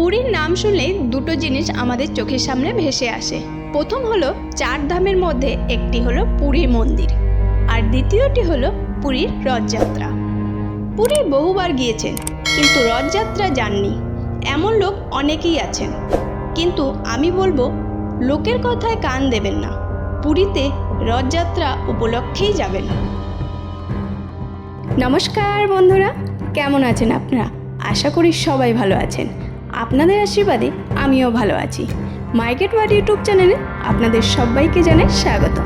পুরীর নাম শুনলেই দুটো জিনিস আমাদের চোখের সামনে ভেসে আসে। প্রথম হলো চার ধামের মধ্যে একটি হলো পুরীর মন্দির, আর দ্বিতীয়টি হলো পুরীর রথযাত্রা। পুরী বহুবার গিয়েছেন, কিন্তু রথযাত্রা যাননি। এমন লোক অনেকেই আছেন। কিন্তু আমি বলব, লোকের কথায় কান দেবেন না। পুরীতে রথযাত্রা উপলক্ষেই যাবেন। নমস্কার বন্ধুরা, কেমন আছেন আপনারা? আশা করি সবাই ভালো আছেন। আপনাদের আশীর্বাদে আমিও ভালো আছি। মাইকেট ওয়ার্ড ইউটিউব চ্যানেলে আপনাদের সবাইকে জানাই স্বাগত।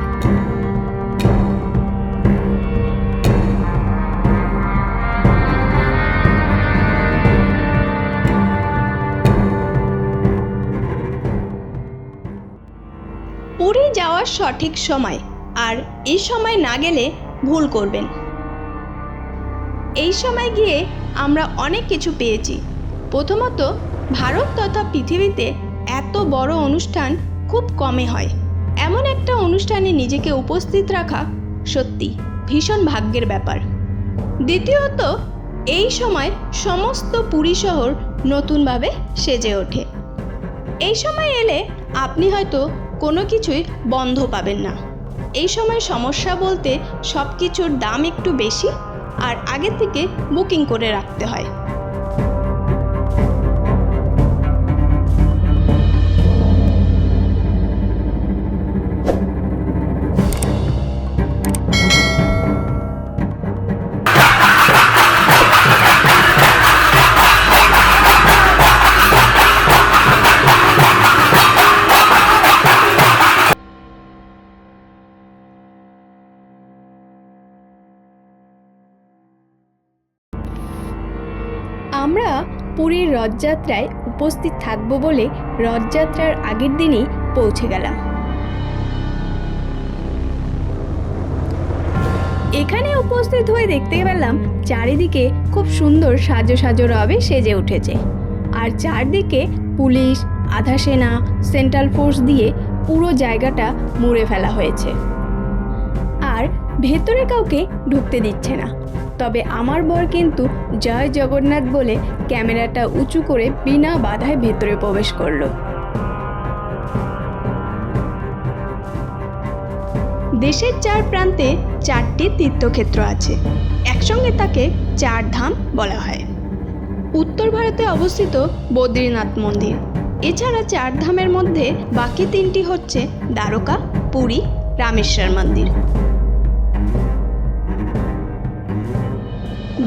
পুরী যাওয়ার সঠিক সময় আর এই সময় না গেলে ভুল করবেন। এই সময় গিয়ে আমরা অনেক কিছু পেয়েছি। প্রথমত ভারত তথা পৃথিবীতে এত বড় অনুষ্ঠান খুব কমে হয়। এমন একটা অনুষ্ঠানে নিজেকে উপস্থিত রাখা সত্যি ভীষণ ভাগ্যের ব্যাপার। দ্বিতীয়ত, এই সময় সমস্ত পুরী শহর নতুনভাবে সেজে ওঠে। এই সময় এলে আপনি হয়তো কোনো কিছুই বন্ধ পাবেন না। এই সময় সমস্যা বলতে সব কিছুর দাম একটু বেশি আর আগে থেকে বুকিং করে রাখতে হয়। রথযাত্রায় উপস্থিত থাকব বলে রথযাত্রার আগের দিনই পৌঁছে গেলাম। এখানে উপস্থিত হয়ে দেখতে পেলাম চারিদিকে খুব সুন্দর সাজো সাজো রবে সেজে উঠেছে। আর চারদিকে পুলিশ, আধা সেনা, সেন্ট্রাল ফোর্স দিয়ে পুরো জায়গাটা মুড়ে ফেলা হয়েছে। আর ভেতরে কাউকে ঢুকতে দিচ্ছে না। তবে আমার বর কিন্তু জয় জগন্নাথ বলে ক্যামেরাটা উঁচু করে বিনা বাধায় ভেতরে প্রবেশ করল। দেশের চার প্রান্তে চারটি তীর্থক্ষেত্র আছে। একসঙ্গে তাকে চার ধাম বলা হয়। উত্তর ভারতে অবস্থিত বদ্রীনাথ মন্দির। এছাড়া চার ধামের মধ্যে বাকি তিনটি হচ্ছে দ্বারকা, পুরী, রামেশ্বর মন্দির।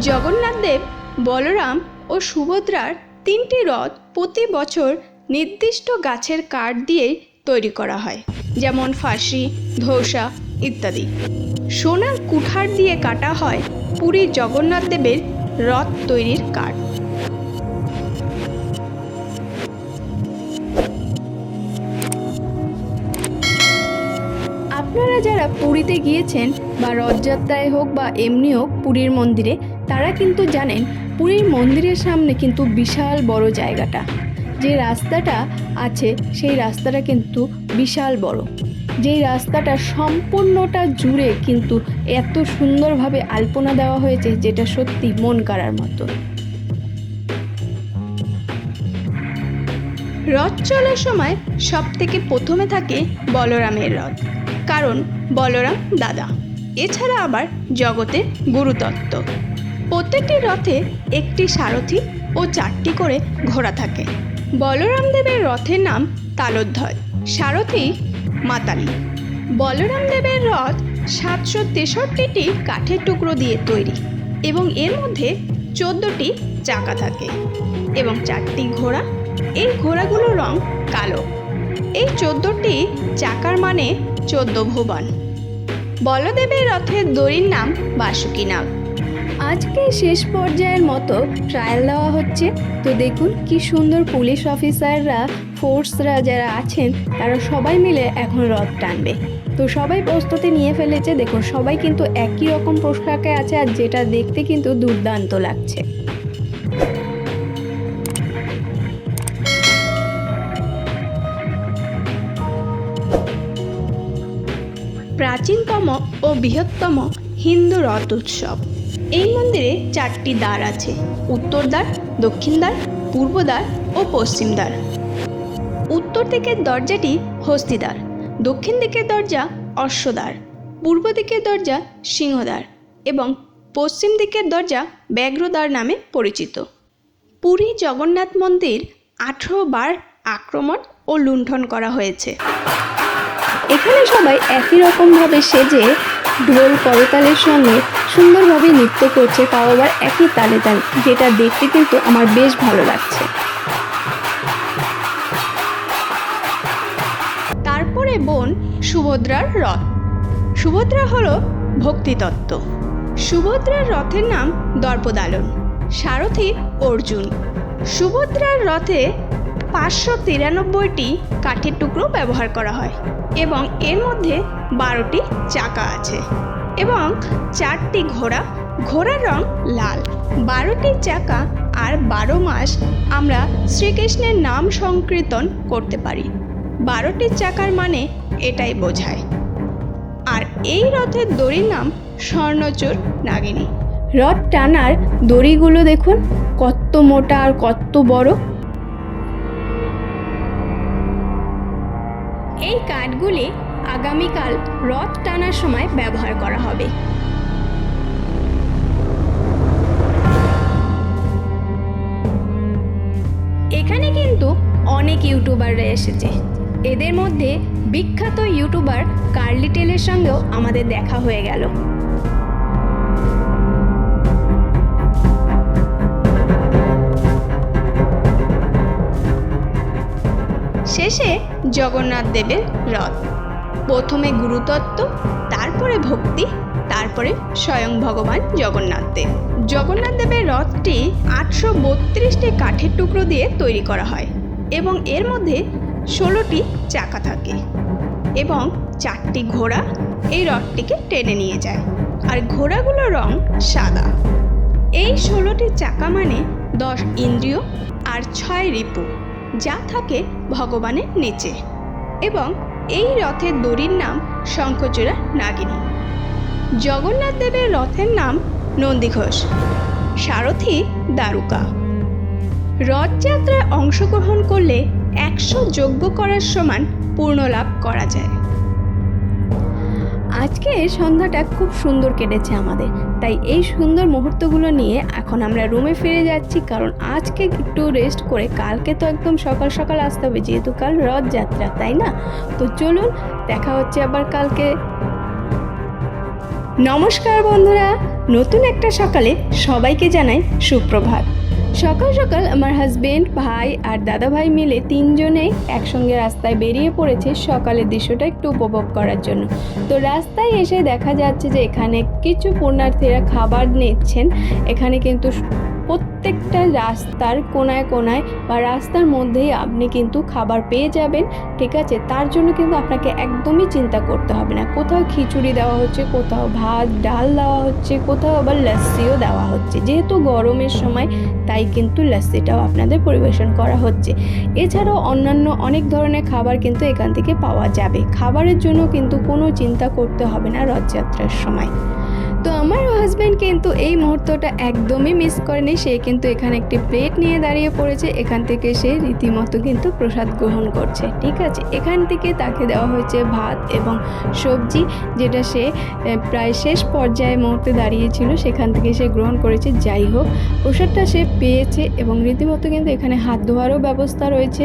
জগন্নাথ দেব, বলরাম ও সুভদ্রার তিনটি রথ প্রতি বছর নির্দিষ্ট গাছের কাঠ দিয়ে তৈরি করা হয়, যেমন ফাঁসি, ধোসা ইত্যাদি। সোনার কুঠার দিয়ে কাটা হয় পুরীর জগন্নাথ দেবের রথ তৈরির কাঠ। আপনারা যারা পুরীতে গিয়েছেন বা রথযাত্রায় হোক বা এমনি হোক পুরীর মন্দিরে তারা কিন্তু জানেন পুরীর মন্দিরের সামনে কিন্তু বিশাল বড় জায়গাটা। যে রাস্তাটা আছে, সেই রাস্তাটা কিন্তু বিশাল বড়। যেই রাস্তাটা সম্পূর্ণটা জুড়ে কিন্তু এত সুন্দরভাবে আলপনা দেওয়া হয়েছে, যেটা সত্যি মন কাড়ার মতো। রথ চলার সময় সব থেকে প্রথমে থাকে বলরামের রথ, কারণ বলরাম দাদা। এছাড়া আবার জগতের গুরুতত্ত্ব। প্রত্যেকটি রথে একটি সারথি ও চারটি করে ঘোড়া থাকে। বলরাম দেবের রথের নাম তালোধ্বজ সারথি মাতালি। বলরাম দেবের রথ সাতশো তেষট্টিটি কাঠের টুকরো দিয়ে তৈরি এবং এর মধ্যে চোদ্দোটি চাকা থাকে এবং চারটি ঘোড়া। এই ঘোড়াগুলোর রং কালো। এই চোদ্দোটি চাকার মানে চোদ্দ ভুবন। বলদেবের রথের দড়ির নাম বাসুকি নাগ আজকে শেষ পর্যায়ের মতো ট্রায়াল দেওয়া হচ্ছে। তো দেখুন কি সুন্দর পুলিশ অফিসাররা ফোর্সরা যারা আছেন, তারা সবাই মিলে এখন রথ টানবে। তো সবাই প্রস্তুতি নিয়ে ফেলেছে। দেখুন, সবাই কিন্তু একই রকম পোশাকে আছে আর যেটা দেখতে কিন্তু দুর্দান্ত লাগছে। প্রাচীনতম ও বৃহত্তম হিন্দু রথ উৎসব। এই মন্দিরে চারটি দ্বার আছে, উত্তর দ্বার, দক্ষিণ দ্বার, পূর্ব দ্বার ও পশ্চিম দ্বার। উত্তর দিকের দরজাটি হস্তিদ্বার দক্ষিণ দিকের দরজা অশ্বদ্বার পূর্ব দিকের দরজা সিংহদ্বার এবং পশ্চিম দিকের দরজা ব্যাঘ্রদ্বার নামে পরিচিত। পুরী জগন্নাথ মন্দির আঠেরো বার আক্রমণ ও লুণ্ঠন করা হয়েছে। এখানে সবাই একই রকমভাবে সেজে ঢোল, করতালের সঙ্গে সুন্দরভাবে নৃত্য করছে তাও আবার একই তালে তালে, যেটা দেখতে কিন্তু আমার বেশ ভালো লাগছে। তারপরে বোন সুভদ্রার রথ। সুভদ্রা হলো ভক্তিতত্ত্ব। সুভদ্রার রথের নাম দর্পদালন, সারথি অর্জুন। সুভদ্রার রথে পাঁচশো তিরানব্বইটি কাঠের টুকরো ব্যবহার করা হয় এবং এর মধ্যে বারোটি চাকা আছে। এবং চারটি ঘোড়া। ঘোড়ার রং লাল। বারোটি চাকা আর বারো মাস আমরা শ্রীকৃষ্ণের নাম সংকীর্তন করতে পারি। বারোটি চাকার মানে এটাই বোঝায়। আর এই রথের দড়ির নাম স্বর্ণচূড় নাগিনী। রথ টানার দড়িগুলো দেখুন কত মোটা আর কত বড়। এই কাঠগুলি আগামীকাল রথ টানার সময় ব্যবহার করা হবে। এখানে কিন্তু অনেক ইউটিউবাররা এসেছে। এদের মধ্যে বিখ্যাত ইউটিউবার কার্লি টেলের সঙ্গেও আমাদের দেখা হয়ে গেল। শেষে জগন্নাথ দেবের রথ। প্রথমে গুরুতত্ত্ব, তারপরে ভক্তি, তারপরে স্বয়ং ভগবান জগন্নাথ দেব। জগন্নাথ দেবের রথটি আটশো বত্রিশটি কাঠের টুকরো দিয়ে তৈরি করা হয় এবং এর মধ্যে ষোলোটি চাকা থাকে এবং চারটি ঘোড়া এই রথটিকে টেনে নিয়ে যায় আর ঘোড়াগুলোর রং সাদা। এই ষোলোটি চাকা মানে দশ ইন্দ্রিয় আর ছয় রিপু যা থাকে ভগবানের নিচে এবং এই রথের দড়ির নাম শঙ্খচূড়া নাগিনী। জগন্নাথ দেবের রথের নাম নন্দীঘোষ সারথি দারুকা। রথযাত্রায় অংশগ্রহণ করলে একশো যজ্ঞ করার সমান পূর্ণ লাভ করা যায়। আজকে সন্ধ্যাটা খুব সুন্দর কেটেছে আমাদের। তাই এই সুন্দর মুহূর্তগুলো নিয়ে এখন আমরা রুমে ফিরে যাচ্ছি, কারণ আজকে একটু রেস্ট করে কালকে তো একদম সকাল সকাল আসতে হবে, যেহেতু কাল রথযাত্রা, তাই না? তো চলুন, দেখা হচ্ছে আবার কালকে। নমস্কার বন্ধুরা, নতুন একটা সকালে সবাইকে জানাই সুপ্রভাত। সকাল সকাল আমার হাজবেন্ড ভাই আর দাদা ভাই মিলে তিনজনে একসঙ্গে রাস্তায় বেরিয়ে পড়েছে সকালের দৃশ্যটা একটু উপভোগ করার জন্য। তো রাস্তায় এসে দেখা যাচ্ছে যে এখানে কিছু পুণ্যার্থীরা খাবার নিচ্ছেন। এখানে কিন্তু প্রত্যেকটা রাস্তার কোনায় কোনায় বা রাস্তার মধ্যেই আপনি কিন্তু খাবার পেয়ে যাবেন, ঠিক আছে? তার জন্য কিন্তু আপনাকে একদমই চিন্তা করতে হবে না। কোথাও খিচুড়ি দেওয়া হচ্ছে, কোথাও ভাত, ডাল দেওয়া হচ্ছে, কোথাও আবার লস্যিও দেওয়া হচ্ছে। যেহেতু গরমের সময়, তাই কিন্তু লস্যিটাও আপনাদের পরিবেশন করা হচ্ছে। এছাড়াও অন্যান্য অনেক ধরনের খাবার কিন্তু এখান থেকে পাওয়া যাবে। খাবারের জন্য কিন্তু কোনো চিন্তা করতে হবে না রথযাত্রার সময়। তো আমার হাজব্যান্ড কিন্তু এই মুহূর্তটা একদমই মিস করেনি। সে কিন্তু এখানে একটি প্লেট নিয়ে দাঁড়িয়ে পড়েছে। এখান থেকে সে রীতিমতো কিন্তু প্রসাদ গ্রহণ করছে, ঠিক আছে? এখান থেকে তাকে দেওয়া হয়েছে ভাত এবং সবজি, যেটা সে প্রায় শেষ পর্যায়ে মুহূর্তে দাঁড়িয়েছিল। সেখান থেকে সে গ্রহণ করেছে। যাই হোক, প্রসাদটা সে পেয়েছে এবং রীতিমতো কিন্তু এখানে হাত ধোয়ারও ব্যবস্থা রয়েছে।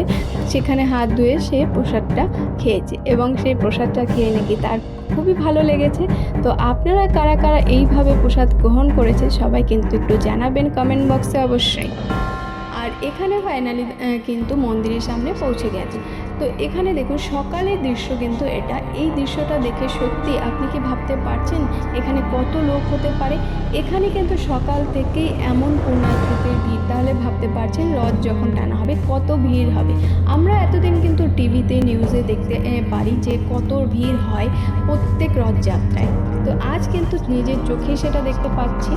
সেখানে হাত ধুয়ে সে প্রসাদটা খেয়েছে এবং সেই প্রসাদটা খেয়ে নাকি তার খুবই ভালো লেগেছে। তো আপনারা কারা কারা এইভাবে প্রসাদ গ্রহণ করেছে সবাই কিন্তু একটু জানাবেন কমেন্ট বক্সে অবশ্যই। আর এখানে ফাইনালি কিন্তু মন্দিরের সামনে পৌঁছে গেছে। তো এখানে দেখুন, সকালের দৃশ্য কিন্তু এটা। এই দৃশ্যটা দেখে সত্যি আপনি কি ভাবতে পারছেন? এখানে কত লোক হতে পারে? এখানে কিন্তু সকাল থেকেই এমন পুণ্যার্থীদের ভিড়। তাহলে ভাবতে পারছেন, রথ যখন টানা হবে, কত ভিড় হবে? আমরা এতদিন কিন্তু টিভিতে, নিউজে দেখতে পারি যে কত ভিড় হয় প্রত্যেক রথযাত্রায় তো আজ কিন্তু নিজের চোখে সেটা দেখতে পাচ্ছি।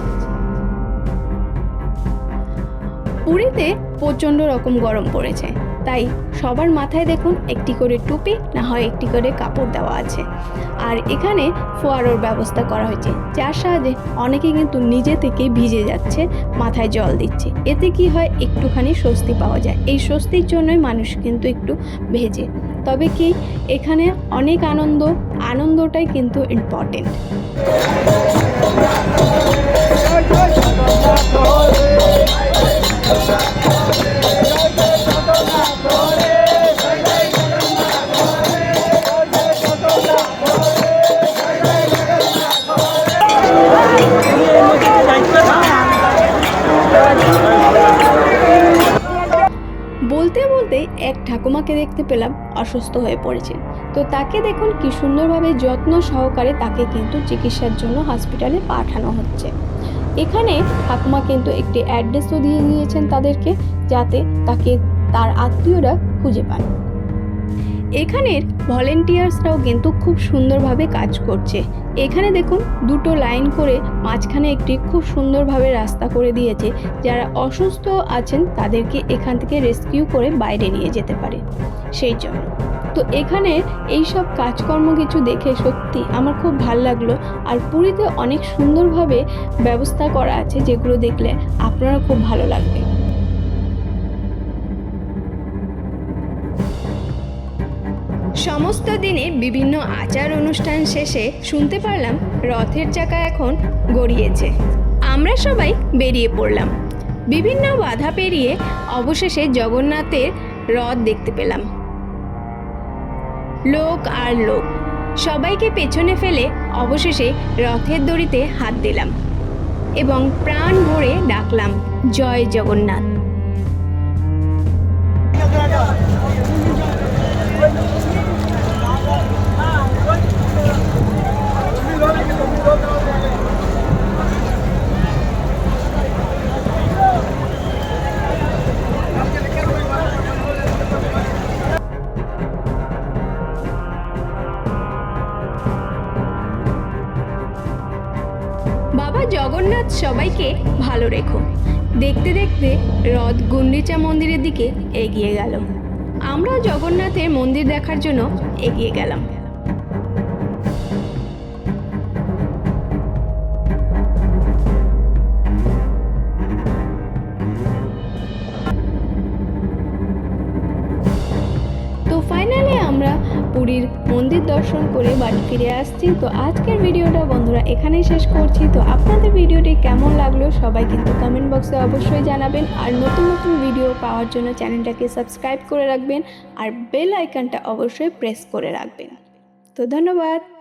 পুরীতে প্রচণ্ড রকম গরম পড়েছে। তাই সবার মাথায় দেখুন একটি করে টুপি, না হয় একটি করে কাপড় দেওয়া আছে। আর এখানে ফোয়ারোর ব্যবস্থা করা হয়েছে, যার সাহায্যে অনেকে কিন্তু নিজে থেকে ভিজে যাচ্ছে, মাথায় জল দিচ্ছে। এতে কি হয়? একটুখানি স্বস্তি পাওয়া যায়। এই স্বস্তির জন্যই মানুষ কিন্তু একটু ভেজে। তবে কি এখানে অনেক আনন্দ, আনন্দটাই কিন্তু ইম্পর্টেন্ট বলতে এক ঠাকুমাকে দেখতে পেলাম, অসুস্থ হয়ে পড়েছে। তো তাকে দেখুন কি সুন্দরভাবে যত্ন সহকারে তাকে কিন্তু চিকিৎসার জন্য হসপিটালে পাঠানো হচ্ছে। এখানে ঠাকুমা কিন্তু একটি অ্যাড্রেসও দিয়ে দিয়েছেন তাদেরকে, যাতে তাকে তার আত্মীয়রা খুঁজে পান। এখানের ভলেন্টিয়ার্সরাও কিন্তু খুব সুন্দরভাবে কাজ করছে। এখানে দেখুন দুটো লাইন করে মাঝখানে একটি খুব সুন্দরভাবে রাস্তা করে দিয়েছে। যারা অসুস্থ আছেন তাদেরকে এখান থেকে রেস্কিউ করে বাইরে নিয়ে যেতে পারে। সেই জন্য। তো এখানে এই সব কাজকর্ম কিছু দেখে সত্যি আমার খুব ভালো লাগল। আর পুরীতে অনেক সুন্দরভাবে ব্যবস্থা করা আছে যেগুলো দেখলে আপনারা খুব ভালো লাগবে। সমস্ত দিনে বিভিন্ন আচার অনুষ্ঠান শেষে শুনতে পারলাম রথের চাকা এখন গড়িয়েছে। আমরা সবাই বেরিয়ে পড়লাম। বিভিন্ন বাধা পেরিয়ে অবশেষে জগন্নাথের রথ দেখতে পেলাম। লোক আর লোক, সবাইকে পেছনে ফেলে অবশেষে রথের দড়িতে হাত দিলাম এবং প্রাণ ভরে ডাকলাম, জয় জগন্নাথ! বাবা জগন্নাথ সবাইকে ভালো রেখো। দেখতে দেখতে রথ গুন্ডিচা মন্দিরের দিকে এগিয়ে গেল। আমরা জগন্নাথের মন্দির দেখার জন্য এগিয়ে গেলাম। পুরীর মন্দির দর্শন করে বাড়ি ফিরে আসছি। তো আজকের ভিডিওটা বন্ধুরা এখানেই শেষ করছি। তো আপনাদের ভিডিওটি কেমন লাগল সবাই কিন্তু কমেন্ট বক্সে অবশ্যই জানাবেন। আর নতুন নতুন ভিডিও পাওয়ার জন্য চ্যানেলটাকে সাবস্ক্রাইব করে রাখবেন। আর বেল আইকনটা অবশ্যই প্রেস করে রাখবেন। তো ধন্যবাদ।